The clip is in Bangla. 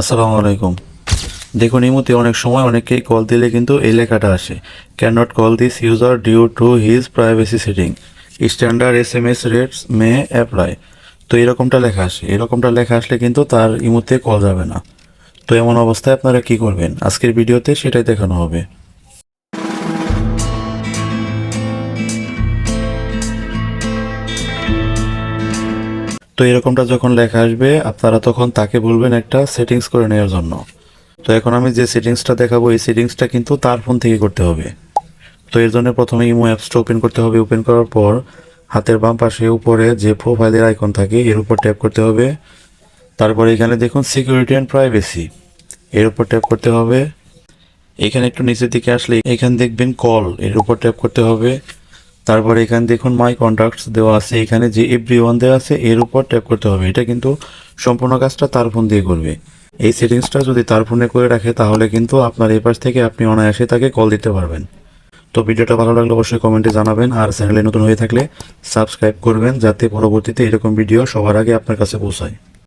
আসসালামু আলাইকুম। দেখুন ইমুতে অনেক সময় অনেকেই কল দিলে কিন্তু এই লেখাটা আসে। Can not call this user due to his privacy setting standard S M S rates may apply তো এরকমটা লেখা আসে। এরকমটা লেখা আসলে কিন্তু তার ইমুতে কল যাবে না। তো এমন অবস্থায় আপনারা কি করবেন? আজকের ভিডিওতে সেটাই দেখানো হবে। তো এরকমটা যখন লেখা আসবে, আপনারা তখন তাকে বলবেন একটা সেটিংস করে নেওয়ার জন্য। তো এখন আমি যে সেটিংসটা দেখাবো, এই সেটিংসটা কিন্তু তার ফোন থেকে করতে হবে। তো এর জন্য প্রথমে ইমো অ্যাপসটা ওপেন করতে হবে। ওপেন করার পর হাতের বাম পাশে উপরে যে প্রোফাইলের আইকন থাকে, এর উপর ট্যাপ করতে হবে। তারপরে এখানে দেখুন সিকিউরিটি অ্যান্ড প্রাইভেসি এর উপর ট্যাপ করতে হবে। এখানে একটু নিচের দিকে আসলে এখানে দেখবেন কল এর উপর ট্যাপ করতে হবে। তারপরে এখানে দেখুন মাই কন্ট্যাক্টস দেওয়া আছে। এখানে যে এভরি ওয়ান দেওয়া আছে, এর উপর ট্যাপ করতে হবে। এটা কিন্তু সম্পূর্ণ কাজটা তার ফোন দিয়ে করবে। এই সেটিংসটা যদি তার ফোনে করে রাখে, তাহলে কিন্তু আপনার এই পাশ থেকে আপনি অনায়াসে তাকে কল দিতে পারবেন। তো ভিডিওটা ভালো লাগলে অবশ্যই কমেন্টে জানাবেন। আর চ্যানেলে নতুন হয়ে থাকলে সাবস্ক্রাইব করবেন, যাতে পরবর্তীতে এরকম ভিডিও সবার আগে আপনার কাছে পৌঁছায়।